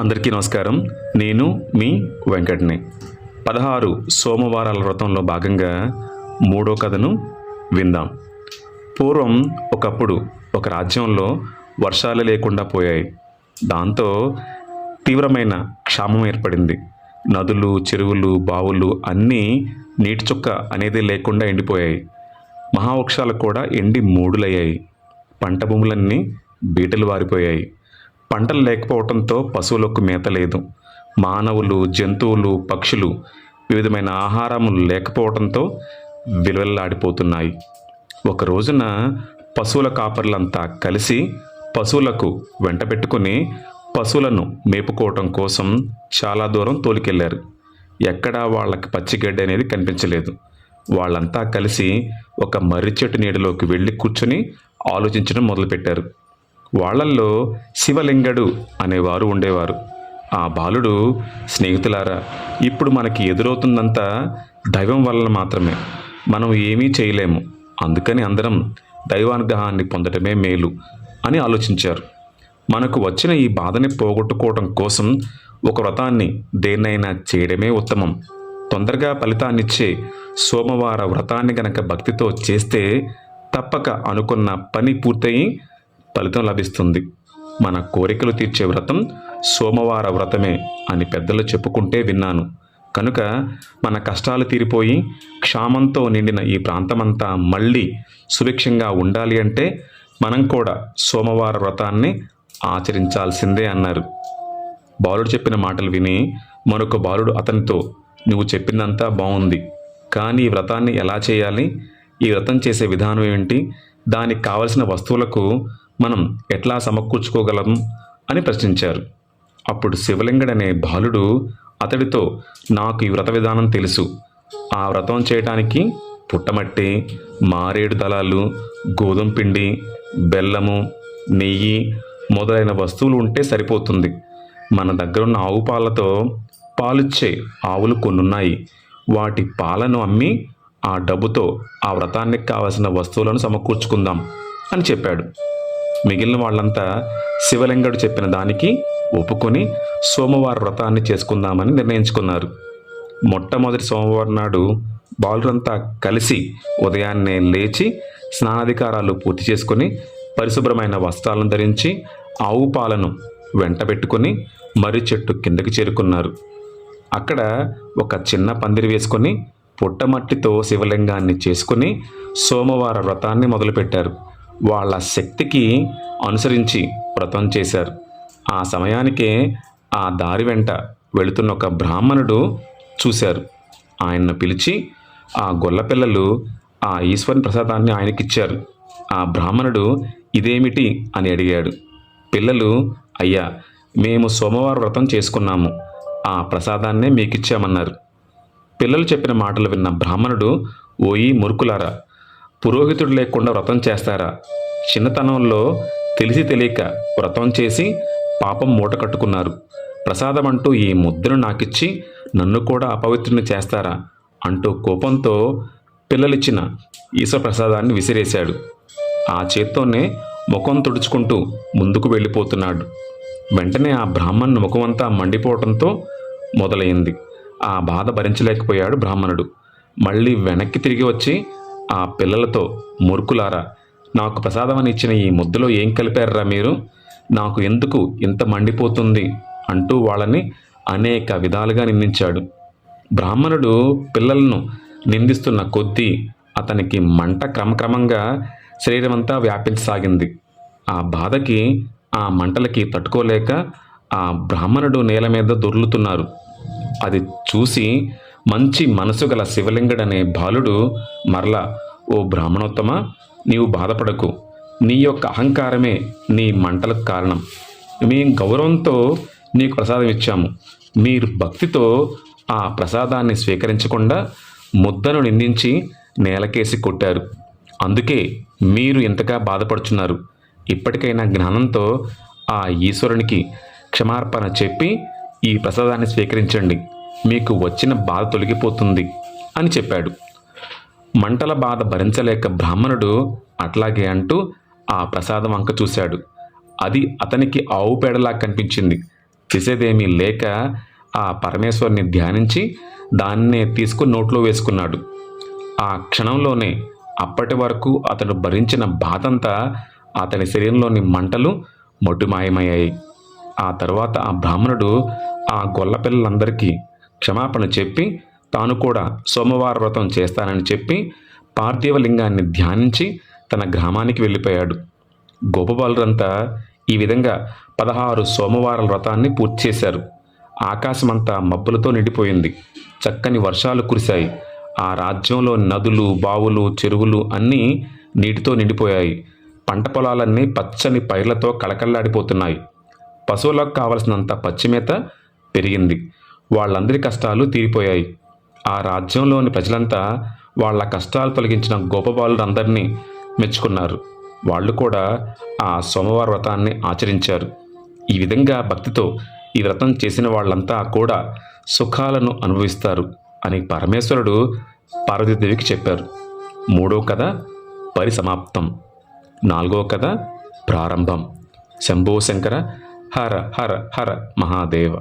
అందరికీ నమస్కారం. నేను మీ వెంకటని. పదహారు సోమవారాల వ్రతంలో భాగంగా మూడో కథను విందాం. పూర్వం ఒకప్పుడు ఒక రాజ్యంలో వర్షాలు లేకుండా పోయాయి. దాంతో తీవ్రమైన క్షామం ఏర్పడింది. నదులు చెరువులు బావులు అన్నీ నీటి చుక్క అనేది లేకుండా ఎండిపోయాయి. మహావృక్షాలు కూడా ఎండి మూడులయ్యాయి. పంట భూములన్నీ బీటలు వారిపోయాయి. పంటలు లేకపోవడంతో పశువులకు మేత లేదు. మానవులు జంతువులు పక్షులు వివిధమైన ఆహారములు లేకపోవడంతో విలువెల్లాడిపోతున్నాయి. ఒక రోజున పశువుల కాపర్లంతా కలిసి పశువులకు వెంట పెట్టుకుని పశువులను మేపుకోవటం కోసం చాలా దూరం తోలికెళ్ళారు. ఎక్కడా వాళ్ళకి పచ్చిగడ్డి అనేది కనిపించలేదు. వాళ్ళంతా కలిసి ఒక మర్రి చెట్టు నీడలోకి వెళ్ళి కూర్చొని ఆలోచించడం మొదలుపెట్టారు. వాళ్ళల్లో శివలింగడు అనేవారు ఉండేవారు. ఆ బాలుడు స్నేహితులారా ఇప్పుడు మనకి ఎదురవుతుందంతా దైవం వలన మాత్రమే. మనం ఏమీ చేయలేము. అందుకని అందరం దైవానుగ్రహాన్ని పొందడమే మేలు అని ఆలోచించారు. మనకు వచ్చిన ఈ బాధని పోగొట్టుకోవడం కోసం ఒక వ్రతాన్ని దేన్నైనా చేయడమే ఉత్తమం. తొందరగా ఫలితాన్నిచ్చే సోమవార వ్రతాన్ని గనక భక్తితో చేస్తే తప్పక అనుకున్న పని పూర్తయి ఫలితం లభిస్తుంది. మన కోరికలు తీర్చే వ్రతం సోమవార వ్రతమే అని పెద్దలు చెప్పుకుంటే విన్నాను. కనుక మన కష్టాలు తీరిపోయి క్షామంతో నిండిన ఈ ప్రాంతమంతా మళ్ళీ సుభిక్షంగా ఉండాలి అంటే మనం కూడా సోమవార వ్రతాన్ని ఆచరించాల్సిందే అన్నారు. బాలుడు చెప్పిన మాటలు విని మరొక బాలుడు అతనితో నువ్వు చెప్పిందంతా బాగుంది కానీ ఈ వ్రతాన్ని ఎలా చేయాలి? ఈ వ్రతం చేసే విధానం ఏమిటి దానికి కావలసిన వస్తువులకు మనం ఎట్లా సమకూర్చుకోగలం అని ప్రశ్నించారు. అప్పుడు శివలింగడనే బాలుడు అతడితో నాకు ఈ వ్రత విధానం తెలుసు. ఆ వ్రతం చేయటానికి పుట్టమట్టి మారేడు దళాలు గోధుమ పిండి బెల్లము నెయ్యి మొదలైన వస్తువులు ఉంటే సరిపోతుంది. మన దగ్గర ఉన్న ఆవు పాలతో పాలిచ్చే ఆవులు కొన్నున్నాయి. వాటి పాలను అమ్మి ఆ డబ్బుతో ఆ వ్రతానికి కావలసిన వస్తువులను సమకూర్చుకుందాం అని చెప్పాడు. మిగిలిన వాళ్ళంతా శివలింగడు చెప్పిన దానికి ఒప్పుకొని సోమవారం వ్రతాన్ని చేసుకుందామని నిర్ణయించుకున్నారు. మొట్టమొదటి సోమవారం నాడు బాలురంతా కలిసి ఉదయాన్నే లేచి స్నానాధికారాలు పూర్తి చేసుకుని పరిశుభ్రమైన వస్త్రాలను ధరించి ఆవు పాలను వెంట పెట్టుకుని మర్రి చెట్టు కిందకి చేరుకున్నారు. అక్కడ ఒక చిన్న పందిరి వేసుకొని పుట్టమట్టితో శివలింగాన్ని చేసుకుని సోమవార వ్రతాన్ని మొదలుపెట్టారు. వాళ్ళ శక్తికి అనుసరించి వ్రతం చేశారు. ఆ సమయానికే ఆ దారి వెంట వెళుతున్న ఒక బ్రాహ్మణుడు చూశారు. ఆయన్ను పిలిచి ఆ గొల్లపిల్లలు ఆ ఈశ్వరుని ప్రసాదాన్ని ఆయనకిచ్చారు. ఆ బ్రాహ్మణుడు ఇదేమిటి? అని అడిగాడు. పిల్లలు అయ్యా మేము సోమవారం వ్రతం చేసుకున్నాము. ఆ ప్రసాదాన్నే మీకిచ్చామన్నారు. పిల్లలు చెప్పిన మాటలు విన్న బ్రాహ్మణుడు ఓయి మురుకులారా పురోహితుడు లేకుండా వ్రతం చేస్తారా? చిన్నతనంలో తెలిసి తెలియక వ్రతం చేసి పాపం మూట కట్టుకున్నారు. ప్రసాదం అంటూ ఈ ముద్దను నాకిచ్చి నన్ను కూడా అపవిత్రుని చేస్తారా? అంటూ కోపంతో పిల్లలిచ్చిన ఈశ్వర ప్రసాదాన్ని విసిరేశాడు. ఆ చేత్తోనే ముఖం తుడుచుకుంటూ ముందుకు వెళ్ళిపోతున్నాడు. వెంటనే ఆ బ్రాహ్మణ్ ముఖమంతా మండిపోవటంతో మొదలైంది. ఆ బాధ భరించలేకపోయాడు బ్రాహ్మణుడు. మళ్ళీ వెనక్కి తిరిగి వచ్చి ఆ పిల్లలతో మురుకులారా నాకు ప్రసాదమని ఇచ్చిన ఈ ముద్దలో ఏం కలిపారా మీరు? నాకు ఎందుకు ఇంత మండిపోతుంది? అంటూ వాళ్ళని అనేక విధాలుగా నిందించాడు. బ్రాహ్మణుడు పిల్లలను నిందిస్తున్న కొద్దీ అతనికి మంట క్రమక్రమంగా శరీరమంతా వ్యాపించసాగింది. ఆ బాధకి ఆ మంటలకి తట్టుకోలేక ఆ బ్రాహ్మణుడు నేల మీద దొర్లుతున్నారు. అది చూసి మంచి మనసు గల శివలింగుడనే బాలుడు మరల ఓ బ్రాహ్మణోత్తమ నీవు బాధపడకు. నీ యొక్క అహంకారమే నీ మంటలకు కారణం. మేం గౌరవంతో నీకు ప్రసాదం ఇచ్చాము. మీరు భక్తితో ఆ ప్రసాదాన్ని స్వీకరించకుండా ముద్దను నిందించి నేలకేసి కొట్టారు. అందుకే మీరు ఇంతగా బాధపడుచున్నారు. ఇప్పటికైనా జ్ఞానంతో ఆ ఈశ్వరునికి క్షమార్పణ చెప్పి ఈ ప్రసాదాన్ని స్వీకరించండి. మీకు వచ్చిన బాధ తొలగిపోతుంది అని చెప్పాడు. మంటల బాధ భరించలేక బ్రాహ్మణుడు అట్లాగే అంటూ ఆ ప్రసాదం వంక చూశాడు. అది అతనికి ఆవు పేడలా కనిపించింది. చేసేదేమీ లేక ఆ పరమేశ్వరుని ధ్యానించి దాన్నే తీసుకుని నోట్లో వేసుకున్నాడు. ఆ క్షణంలోనే అప్పటి వరకు అతడు భరించిన బాధంతా అతని శరీరంలోని మంటలు మొట్టుమాయమయ్యాయి ఆ తర్వాత ఆ బ్రాహ్మణుడు ఆ గొల్ల పిల్లలందరికీ క్షమాపణ చెప్పి తాను కూడా సోమవార వ్రతం చేస్తానని చెప్పి పార్థివలింగాన్ని ధ్యానించి తన గ్రామానికి వెళ్ళిపోయాడు. గోపబాలురంతా ఈ విధంగా పదహారు సోమవారాల వ్రతాన్ని పూర్తి చేశారు. ఆకాశమంతా మబ్బులతో నిండిపోయింది. చక్కని వర్షాలు కురిశాయి. ఆ రాజ్యంలో నదులు బావులు చెరువులు అన్నీ నీటితో నిండిపోయాయి. పంట పొలాలన్నీ పచ్చని పైర్లతో కళకళలాడిపోతున్నాయి. పశువులకు కావలసినంత పచ్చిమేత పెరిగింది. వాళ్ళందరి కష్టాలు తీరిపోయాయి. ఆ రాజ్యంలోని ప్రజలంతా వాళ్ళ కష్టాలు తొలగించిన గోపబాలురందరినీ మెచ్చుకున్నారు. వాళ్ళు కూడా ఆ సోమవార వ్రతాన్ని ఆచరించారు. ఈ విధంగా భక్తితో ఈ వ్రతం చేసిన వాళ్ళంతా కూడా సుఖాలను అనుభవిస్తారు అని పరమేశ్వరుడు పార్వతీదేవికి చెప్పారు. మూడో కథ పరిసమాప్తం. నాలుగో కథ ప్రారంభం. శంభో శంకర హర హర హర మహాదేవ.